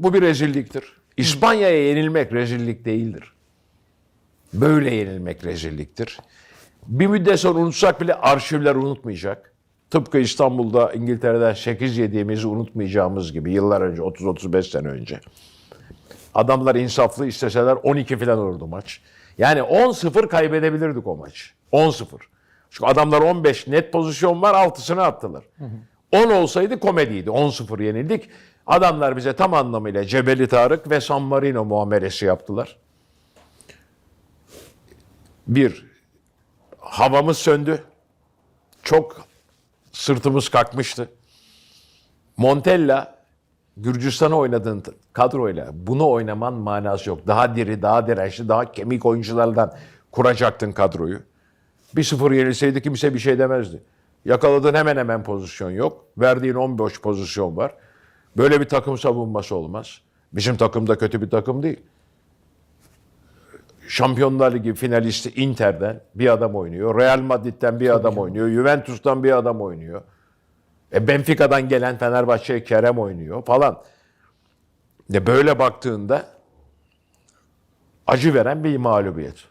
Bu bir rezilliktir. İspanya'ya yenilmek rezillik değildir. Böyle yenilmek rezilliktir. Bir müddet sonra unutsak bile arşivler unutmayacak. Tıpkı İstanbul'da İngiltere'den 8 yediğimizi unutmayacağımız gibi yıllar önce 30-35 sene önce. Adamlar insaflı isteseler 12 falan olurdu maç. Yani 10-0 kaybedebilirdik o maç. 10-0. Çünkü adamlar 15 net pozisyon var 6'sını attılar. 10 olsaydı komediydi. 10-0 yenildik. Adamlar bize tam anlamıyla Cebeli Tarık ve San Marino muamelesi yaptılar. Bir, havamız söndü. Çok sırtımız kalkmıştı. Montella Gürcistan'a oynadığın kadroyla bunu oynaman manası yok. Daha diri, daha dirençli, daha kemik oyunculardan kuracaktın kadroyu. 1-0 yenilseydi kimse bir şey demezdi. Yakaladığın hemen hemen pozisyon yok. Verdiğin 15 pozisyon var. Böyle bir takım savunması olmaz. Bizim takım da kötü bir takım değil. Şampiyonlar Ligi finalisti Inter'den bir adam oynuyor. Real Madrid'den bir adam oynuyor. Juventus'tan bir adam oynuyor. E Benfica'dan gelen Fenerbahçe'ye Kerem oynuyor falan. E böyle baktığında acı veren bir mağlubiyet.